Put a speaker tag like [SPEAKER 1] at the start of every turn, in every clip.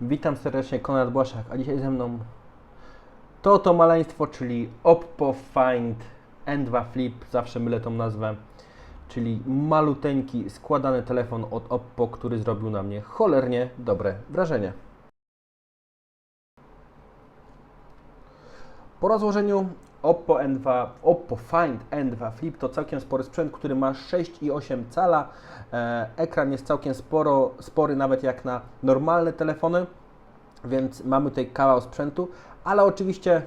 [SPEAKER 1] Witam serdecznie, Konrad Błaszak, a dzisiaj ze mną to to maleństwo, czyli Oppo Find N2 Flip, zawsze mylę tą nazwę, czyli maluteńki, składany telefon od Oppo, który zrobił na mnie cholernie dobre wrażenie. Po rozłożeniu Oppo N2, Oppo Find N2 Flip to całkiem spory sprzęt, który ma 6,8 cala. E, ekran jest całkiem sporo, spory nawet jak na normalne telefony, więc mamy tutaj kawał sprzętu, ale oczywiście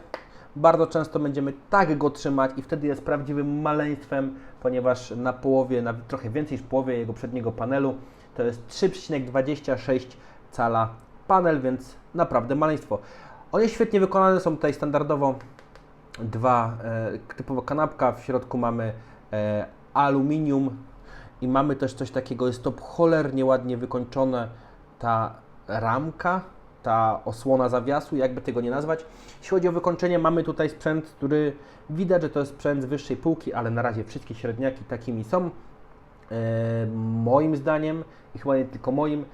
[SPEAKER 1] bardzo często będziemy tak go trzymać i wtedy jest prawdziwym maleństwem, ponieważ na połowie, na trochę więcej niż połowie jego przedniego panelu to jest 3,26 cala panel, więc naprawdę maleństwo. On jest świetnie wykonany, są tutaj standardowo dwa, e, typowo kanapka, w środku mamy e, aluminium i mamy też coś takiego, jest to cholernie ładnie wykończone, ta ramka, ta osłona zawiasu, jakby tego nie nazwać. Jeśli chodzi o wykończenie, mamy tutaj sprzęt, który widać, że to jest sprzęt z wyższej półki, ale na razie wszystkie średniaki takimi są. E, moim zdaniem i chyba nie tylko moim,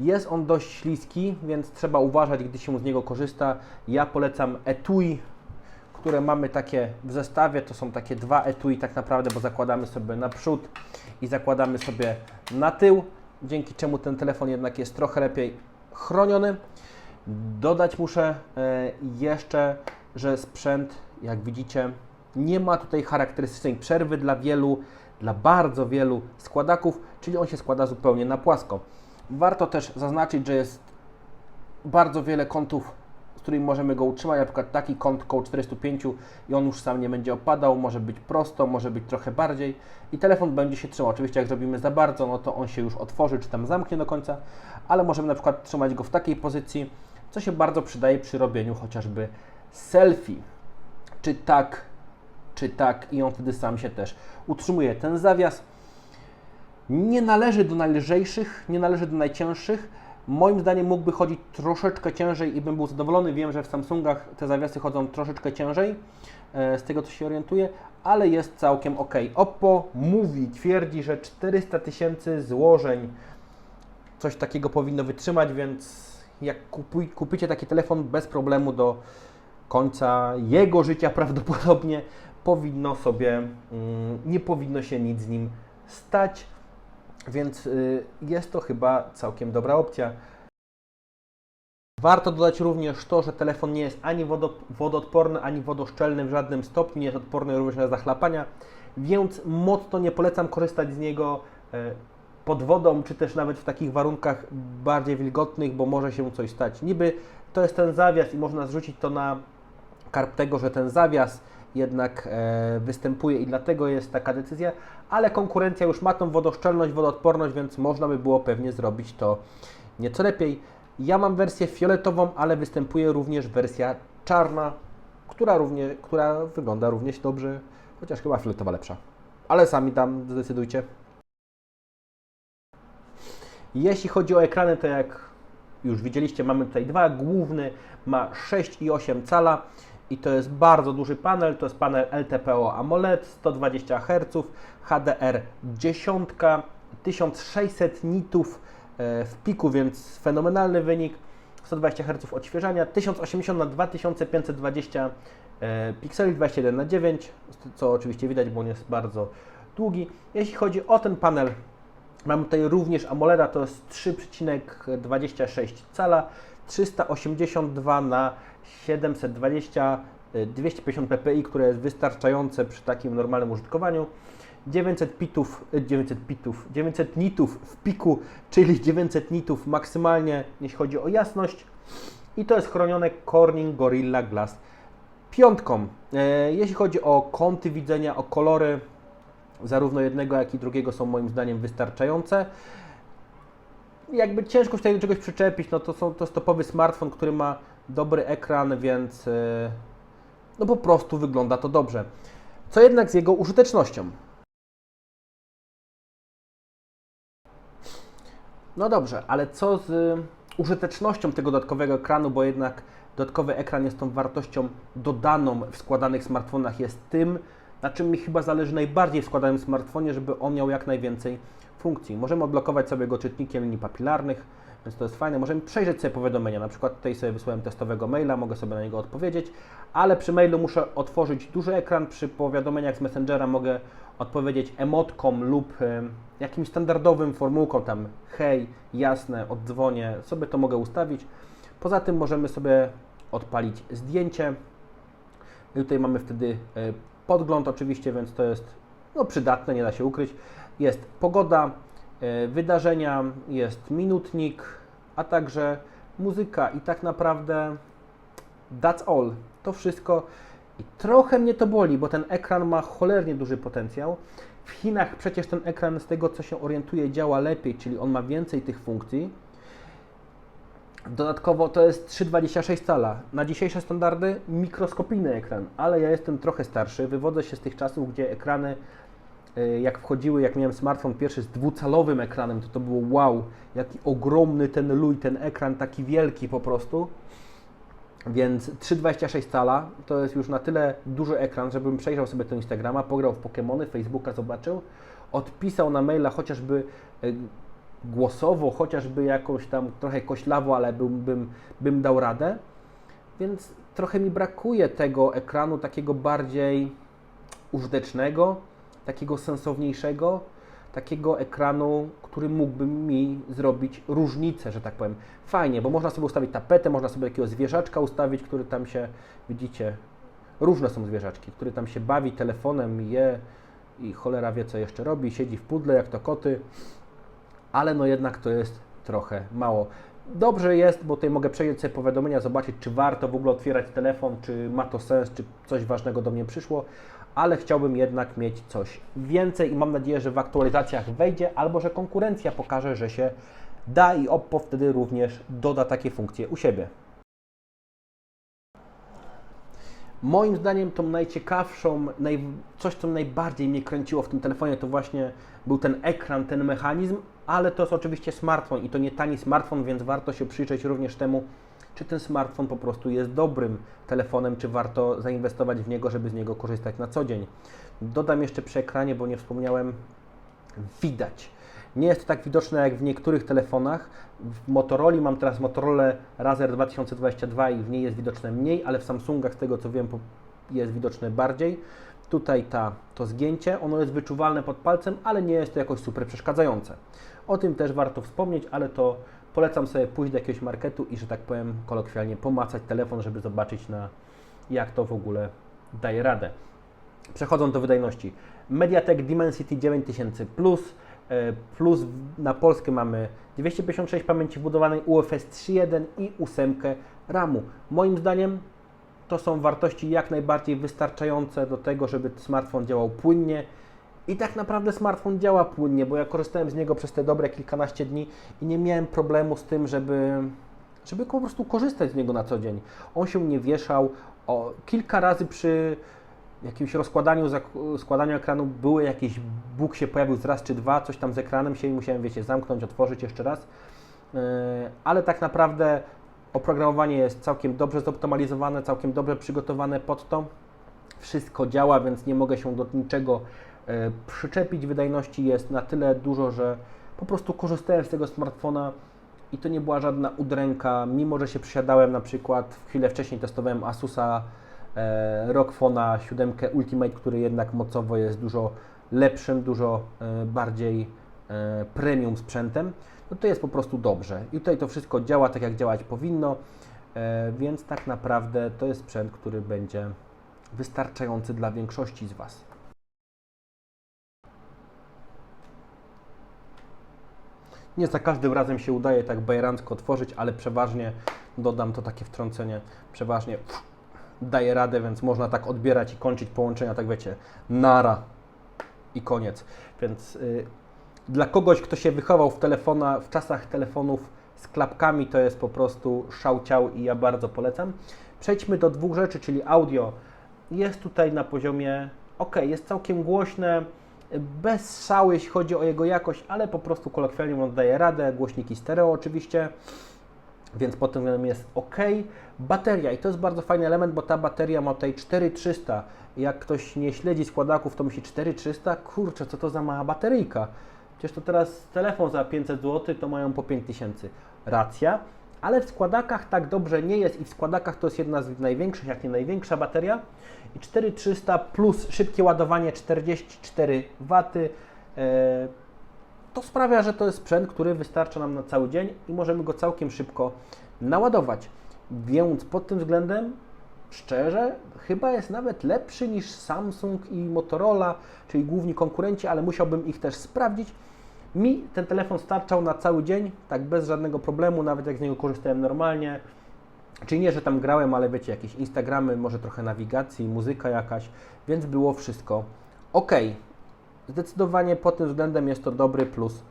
[SPEAKER 1] jest on dość śliski, więc trzeba uważać, gdy się z niego korzysta. Ja polecam etui, które mamy takie w zestawie. To są takie dwa etui tak naprawdę, bo zakładamy sobie na przód i zakładamy sobie na tył, dzięki czemu ten telefon jednak jest trochę lepiej chroniony. Dodać muszę e, jeszcze, że sprzęt, jak widzicie, nie ma tutaj charakterystycznej przerwy dla wielu, dla bardzo wielu składaków, czyli on się składa zupełnie na płasko. Warto też zaznaczyć, że jest bardzo wiele kątów, z którymi możemy go utrzymać, na przykład taki kąt koło 405 i on już sam nie będzie opadał, może być prosto, może być trochę bardziej i telefon będzie się trzymał. Oczywiście jak zrobimy za bardzo, no to on się już otworzy, czy tam zamknie do końca, ale możemy na przykład trzymać go w takiej pozycji, co się bardzo przydaje przy robieniu chociażby selfie. Czy tak, czy tak i on wtedy sam się też utrzymuje. Ten zawias nie należy do najlżejszych, nie należy do najcięższych. Moim zdaniem mógłby chodzić troszeczkę ciężej i bym był zadowolony. Wiem, że w Samsungach te zawiasy chodzą troszeczkę ciężej, e, z tego co się orientuję, ale jest całkiem ok. Oppo mówi, twierdzi, że 400 tysięcy złożeń coś takiego powinno wytrzymać, więc jak kupuj, kupicie taki telefon bez problemu do końca jego życia prawdopodobnie powinno sobie, mm, nie powinno się nic z nim stać, więc y, jest to chyba całkiem dobra opcja. Warto dodać również to, że telefon nie jest ani wodo, wodoodporny, ani wodoszczelny w żadnym stopniu, nie jest odporny również na zachlapania, więc mocno nie polecam korzystać z niego e, pod wodą, czy też nawet w takich warunkach bardziej wilgotnych, bo może się coś stać. Niby to jest ten zawias i można zrzucić to na karp tego, że ten zawias jednak e, występuje i dlatego jest taka decyzja, ale konkurencja już ma tą wodoszczelność, wodoodporność, więc można by było pewnie zrobić to nieco lepiej. Ja mam wersję fioletową, ale występuje również wersja czarna, która, równie, która wygląda również dobrze, chociaż chyba fioletowa lepsza. Ale sami tam zdecydujcie. Jeśli chodzi o ekrany, to jak już widzieliście, mamy tutaj dwa. Główny ma 6,8 cala i to jest bardzo duży panel. To jest panel LTPO AMOLED, 120 Hz, HDR 10, 1600 nitów e, w piku, więc fenomenalny wynik. 120 Hz odświeżania, 1080 na 2520 e, pikseli, 21 na 9, co oczywiście widać, bo on jest bardzo długi. Jeśli chodzi o ten panel, Mamy tutaj również AMOLEDa, to jest 3,26 cala, 382 na 720, y, 250 ppi, które jest wystarczające przy takim normalnym użytkowaniu. 900 pitów, y, 900 pitów, 900 nitów w piku, czyli 900 nitów maksymalnie, jeśli chodzi o jasność. I to jest chronione Corning Gorilla Glass piątką. E, Jeśli chodzi o kąty widzenia, o kolory, zarówno jednego, jak i drugiego są moim zdaniem wystarczające. Jakby ciężko się tutaj do czegoś przyczepić, no to, są, to jest topowy smartfon, który ma dobry ekran, więc e, no po prostu wygląda to dobrze. Co jednak z jego użytecznością? No dobrze, ale co z użytecznością tego dodatkowego ekranu, bo jednak dodatkowy ekran jest tą wartością dodaną w składanych smartfonach, jest tym, na czym mi chyba zależy najbardziej w składanym smartfonie, żeby on miał jak najwięcej funkcji. Możemy odblokować sobie go czytnikiem linii papilarnych, więc to jest fajne. Możemy przejrzeć sobie powiadomienia, na przykład tutaj sobie wysłałem testowego maila, mogę sobie na niego odpowiedzieć, ale przy mailu muszę otworzyć duży ekran, przy powiadomieniach z Messengera mogę odpowiedzieć emotką lub y, jakimś standardowym formułką, tam hej, jasne, oddzwonię, sobie to mogę ustawić. Poza tym możemy sobie odpalić zdjęcie. I tutaj mamy wtedy y, podgląd oczywiście, więc to jest no, przydatne, nie da się ukryć. Jest pogoda, wydarzenia, jest minutnik, a także muzyka i tak naprawdę that's all. To wszystko i trochę mnie to boli, bo ten ekran ma cholernie duży potencjał. W Chinach przecież ten ekran z tego co się orientuje działa lepiej, czyli on ma więcej tych funkcji. Dodatkowo to jest 3,26 cala. Na dzisiejsze standardy mikroskopijny ekran, ale ja jestem trochę starszy. Wywodzę się z tych czasów, gdzie ekrany, jak wchodziły, jak miałem smartfon pierwszy z dwucalowym ekranem, to to było wow, jaki ogromny ten luj, ten ekran, taki wielki po prostu. Więc 3,26 cala to jest już na tyle duży ekran, żebym przejrzał sobie to Instagrama, pograł w Pokémony, Facebooka zobaczył, odpisał na maila chociażby y, głosowo, chociażby jakąś tam trochę koślawo, ale bym, bym, bym dał radę. Więc trochę mi brakuje tego ekranu takiego bardziej użytecznego, takiego sensowniejszego, takiego ekranu, który mógłby mi zrobić różnicę, że tak powiem. Fajnie, bo można sobie ustawić tapetę, można sobie takiego zwierzaczka ustawić, który tam się, widzicie, różne są zwierzaczki, który tam się bawi telefonem, je i cholera wie, co jeszcze robi, siedzi w pudle jak to koty, ale no jednak to jest trochę mało. Dobrze jest, bo tutaj mogę przejrzeć sobie powiadomienia, zobaczyć, czy warto w ogóle otwierać telefon, czy ma to sens, czy coś ważnego do mnie przyszło, ale chciałbym jednak mieć coś więcej i mam nadzieję, że w aktualizacjach wejdzie, albo że konkurencja pokaże, że się da i Oppo wtedy również doda takie funkcje u siebie. Moim zdaniem tą najciekawszą, naj, coś co najbardziej mnie kręciło w tym telefonie to właśnie był ten ekran, ten mechanizm, ale to jest oczywiście smartfon i to nie tani smartfon, więc warto się przyjrzeć również temu, czy ten smartfon po prostu jest dobrym telefonem, czy warto zainwestować w niego, żeby z niego korzystać na co dzień. Dodam jeszcze przy ekranie, bo nie wspomniałem, widać. Nie jest to tak widoczne jak w niektórych telefonach. W Motorola mam teraz Motorola Razer 2022 i w niej jest widoczne mniej, ale w Samsungach z tego co wiem jest widoczne bardziej. Tutaj ta, to zgięcie, ono jest wyczuwalne pod palcem, ale nie jest to jakoś super przeszkadzające. O tym też warto wspomnieć, ale to polecam sobie pójść do jakiegoś marketu i, że tak powiem, kolokwialnie pomacać telefon, żeby zobaczyć na jak to w ogóle daje radę. Przechodząc do wydajności. MediaTek Dimensity 9000 Plus, e, plus na Polskę mamy 256 pamięci wbudowanej UFS 3.1 i 8 RAMu. Moim zdaniem to są wartości jak najbardziej wystarczające do tego, żeby smartfon działał płynnie. I tak naprawdę smartfon działa płynnie, bo ja korzystałem z niego przez te dobre kilkanaście dni i nie miałem problemu z tym, żeby, żeby po prostu korzystać z niego na co dzień. On się nie wieszał. O, kilka razy przy jakimś rozkładaniu, składaniu ekranu były jakiś bóg się pojawił z raz czy dwa, coś tam z ekranem się i musiałem, wiecie, zamknąć, otworzyć jeszcze raz. Yy, ale tak naprawdę Oprogramowanie jest całkiem dobrze zoptymalizowane, całkiem dobrze przygotowane pod to. Wszystko działa, więc nie mogę się do niczego e, przyczepić. Wydajności jest na tyle dużo, że po prostu korzystałem z tego smartfona i to nie była żadna udręka, mimo że się przysiadałem na przykład, chwilę wcześniej testowałem Asusa e, ROG 7 Ultimate, który jednak mocowo jest dużo lepszym, dużo e, bardziej premium sprzętem no to jest po prostu dobrze. I tutaj to wszystko działa tak, jak działać powinno, e, więc tak naprawdę to jest sprzęt, który będzie wystarczający dla większości z Was. Nie za każdym razem się udaje tak bajerancko otworzyć, ale przeważnie, dodam to takie wtrącenie, przeważnie pff, daje radę, więc można tak odbierać i kończyć połączenia, tak wiecie, nara i koniec. Więc y, dla kogoś, kto się wychował w, telefona, w czasach telefonów z klapkami, to jest po prostu szałciał i ja bardzo polecam. Przejdźmy do dwóch rzeczy, czyli audio. Jest tutaj na poziomie ok, jest całkiem głośne, bez szału, jeśli chodzi o jego jakość, ale po prostu kolokwialnie on daje radę. Głośniki stereo oczywiście, więc pod tym względem jest ok. Bateria i to jest bardzo fajny element, bo ta bateria ma tutaj 4300. Jak ktoś nie śledzi składaków, to myśli 4300, kurczę, co to za mała bateryjka. Przecież to teraz telefon za 500 zł to mają po 5000. racja, ale w składakach tak dobrze nie jest i w składakach to jest jedna z największych, jak nie największa bateria i 4300 plus szybkie ładowanie 44 W. E, to sprawia, że to jest sprzęt, który wystarcza nam na cały dzień i możemy go całkiem szybko naładować. Więc pod tym względem, szczerze, chyba jest nawet lepszy niż Samsung i Motorola, czyli główni konkurenci, ale musiałbym ich też sprawdzić. Mi ten telefon starczał na cały dzień, tak bez żadnego problemu, nawet jak z niego korzystałem normalnie. Czyli nie, że tam grałem, ale wiecie, jakieś Instagramy, może trochę nawigacji, muzyka jakaś, więc było wszystko ok. Zdecydowanie pod tym względem jest to dobry plus,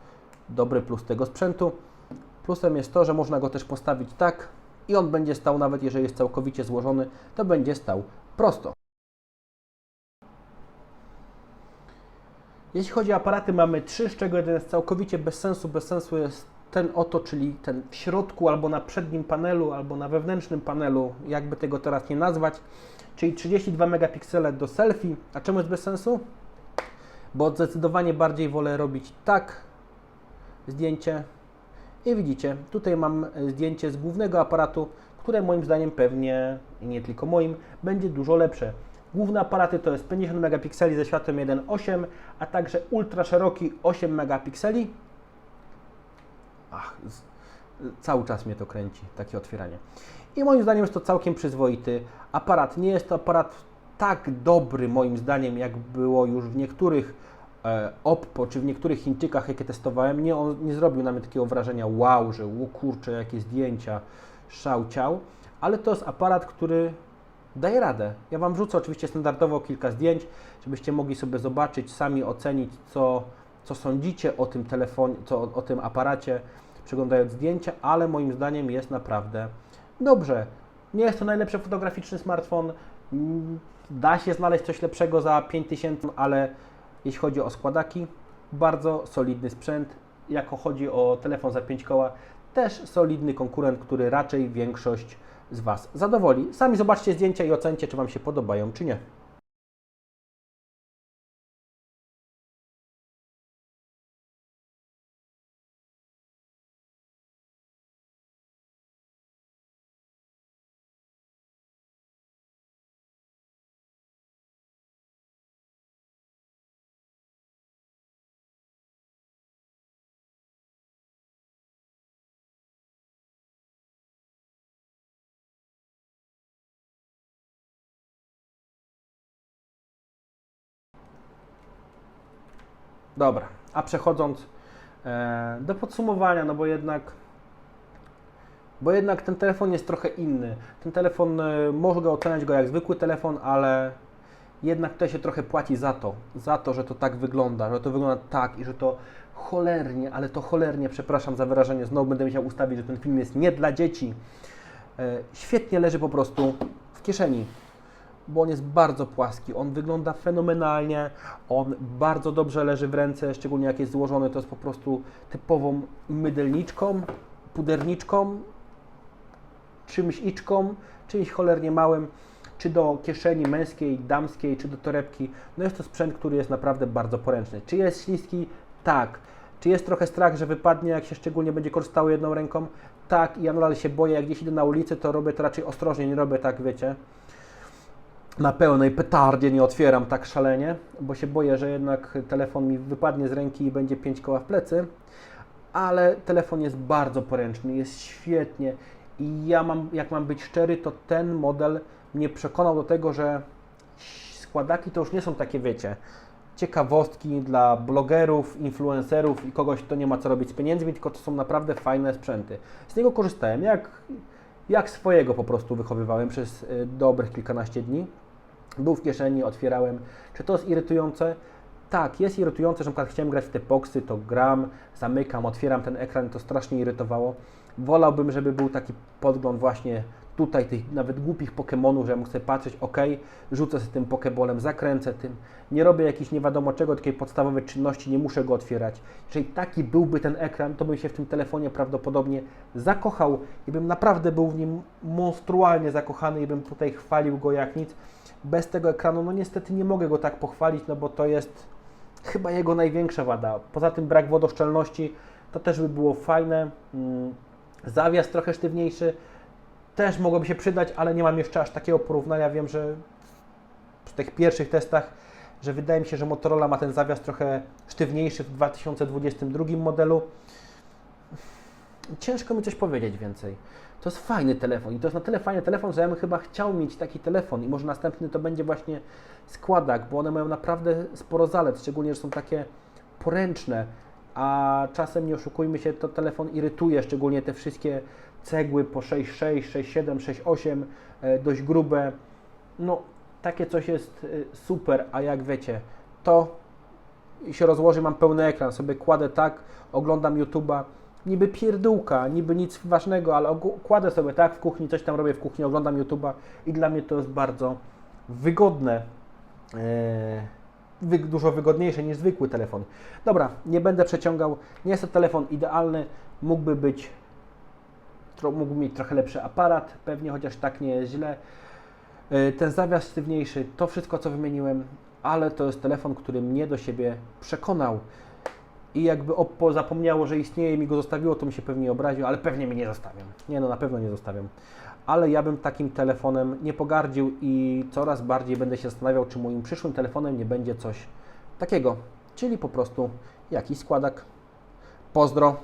[SPEAKER 1] dobry plus tego sprzętu. Plusem jest to, że można go też postawić tak i on będzie stał, nawet jeżeli jest całkowicie złożony, to będzie stał prosto. Jeśli chodzi o aparaty, mamy trzy, z czego jeden jest całkowicie bez sensu. Bez sensu jest ten oto, czyli ten w środku, albo na przednim panelu, albo na wewnętrznym panelu, jakby tego teraz nie nazwać, czyli 32 megapiksele do selfie. A czemu jest bez sensu? Bo zdecydowanie bardziej wolę robić tak zdjęcie. I widzicie, tutaj mam zdjęcie z głównego aparatu, które moim zdaniem pewnie, i nie tylko moim, będzie dużo lepsze. Główne aparaty to jest 50 megapikseli ze światłem 1.8, a także ultra szeroki 8 megapikseli. Ach, cały czas mnie to kręci, takie otwieranie. I moim zdaniem jest to całkiem przyzwoity aparat. Nie jest to aparat tak dobry moim zdaniem, jak było już w niektórych e, Oppo, czy w niektórych Chińczykach, jakie testowałem. Nie, on nie zrobił na mnie takiego wrażenia wow, że kurczę, jakie zdjęcia, szał ciał. Ale to jest aparat, który daje radę. Ja Wam wrzucę oczywiście standardowo kilka zdjęć, żebyście mogli sobie zobaczyć, sami ocenić, co, co sądzicie o tym telefonie, co, o, o tym aparacie, przeglądając zdjęcia, ale moim zdaniem jest naprawdę dobrze. Nie jest to najlepszy fotograficzny smartfon, mm, da się znaleźć coś lepszego za 5000, ale jeśli chodzi o składaki, bardzo solidny sprzęt. Jako chodzi o telefon za 5 koła, też solidny konkurent, który raczej większość z Was zadowoli. Sami zobaczcie zdjęcia i ocencie, czy Wam się podobają, czy nie. Dobra, a przechodząc e, do podsumowania, no bo jednak bo jednak ten telefon jest trochę inny. Ten telefon, e, mogę oceniać go jak zwykły telefon, ale jednak to się trochę płaci za to, za to, że to tak wygląda, że to wygląda tak i że to cholernie, ale to cholernie, przepraszam za wyrażenie, znowu będę musiał ustawić, że ten film jest nie dla dzieci. E, świetnie leży po prostu w kieszeni bo on jest bardzo płaski, on wygląda fenomenalnie, on bardzo dobrze leży w ręce, szczególnie jak jest złożony, to jest po prostu typową mydelniczką, puderniczką, czymś iczką, czymś cholernie małym, czy do kieszeni męskiej, damskiej, czy do torebki. No jest to sprzęt, który jest naprawdę bardzo poręczny. Czy jest śliski? Tak. Czy jest trochę strach, że wypadnie, jak się szczególnie będzie korzystało jedną ręką? Tak, i ja nadal się boję, jak gdzieś idę na ulicy, to robię to raczej ostrożnie, nie robię tak, wiecie, na pełnej petardzie nie otwieram tak szalenie, bo się boję, że jednak telefon mi wypadnie z ręki i będzie pięć koła w plecy. Ale telefon jest bardzo poręczny, jest świetnie i ja mam, jak mam być szczery, to ten model mnie przekonał do tego, że składaki to już nie są takie, wiecie, ciekawostki dla blogerów, influencerów i kogoś, kto nie ma co robić z pieniędzmi, tylko to są naprawdę fajne sprzęty. Z niego korzystałem, jak, jak swojego po prostu wychowywałem przez y, dobrych kilkanaście dni był w kieszeni, otwierałem. Czy to jest irytujące? Tak, jest irytujące, że na przykład chciałem grać w te boxy, to gram, zamykam, otwieram ten ekran, to strasznie irytowało. Wolałbym, żeby był taki podgląd właśnie tutaj tych nawet głupich Pokémonów, że ja sobie patrzeć, ok, rzucę z tym Pokébolem, zakręcę tym, nie robię jakiejś nie wiadomo czego, takiej podstawowej czynności, nie muszę go otwierać. Jeżeli taki byłby ten ekran, to bym się w tym telefonie prawdopodobnie zakochał i bym naprawdę był w nim monstrualnie zakochany i bym tutaj chwalił go jak nic. Bez tego ekranu, no niestety nie mogę go tak pochwalić, no bo to jest chyba jego największa wada. Poza tym brak wodoszczelności, to też by było fajne. Mm, Zawias trochę sztywniejszy, też mogłoby się przydać, ale nie mam jeszcze aż takiego porównania. Wiem, że przy tych pierwszych testach, że wydaje mi się, że Motorola ma ten zawias trochę sztywniejszy w 2022 modelu. Ciężko mi coś powiedzieć więcej. To jest fajny telefon i to jest na tyle fajny telefon, że ja bym chyba chciał mieć taki telefon i może następny to będzie właśnie składak, bo one mają naprawdę sporo zalet, szczególnie, że są takie poręczne, a czasem nie oszukujmy się, to telefon irytuje, szczególnie te wszystkie cegły po 6,6, 6,7, 6,8, e, dość grube. No, takie coś jest e, super, a jak wiecie, to się rozłoży, mam pełny ekran, sobie kładę tak, oglądam YouTube'a, niby pierdółka, niby nic ważnego, ale kładę sobie tak w kuchni, coś tam robię w kuchni, oglądam YouTube'a i dla mnie to jest bardzo wygodne, wy, dużo wygodniejsze niż zwykły telefon. Dobra, nie będę przeciągał, nie jest to telefon idealny, mógłby być, mógłby mieć trochę lepszy aparat, pewnie, chociaż tak nie jest źle. E, Ten zawias sztywniejszy, to wszystko co wymieniłem, ale to jest telefon, który mnie do siebie przekonał. I jakby Oppo zapomniało, że istnieje i mi go zostawiło, to mi się pewnie obraził, ale pewnie mnie nie zostawiam. Nie no, na pewno nie zostawiam. Ale ja bym takim telefonem nie pogardził i coraz bardziej będę się zastanawiał, czy moim przyszłym telefonem nie będzie coś takiego. Czyli po prostu jakiś składak. Pozdro.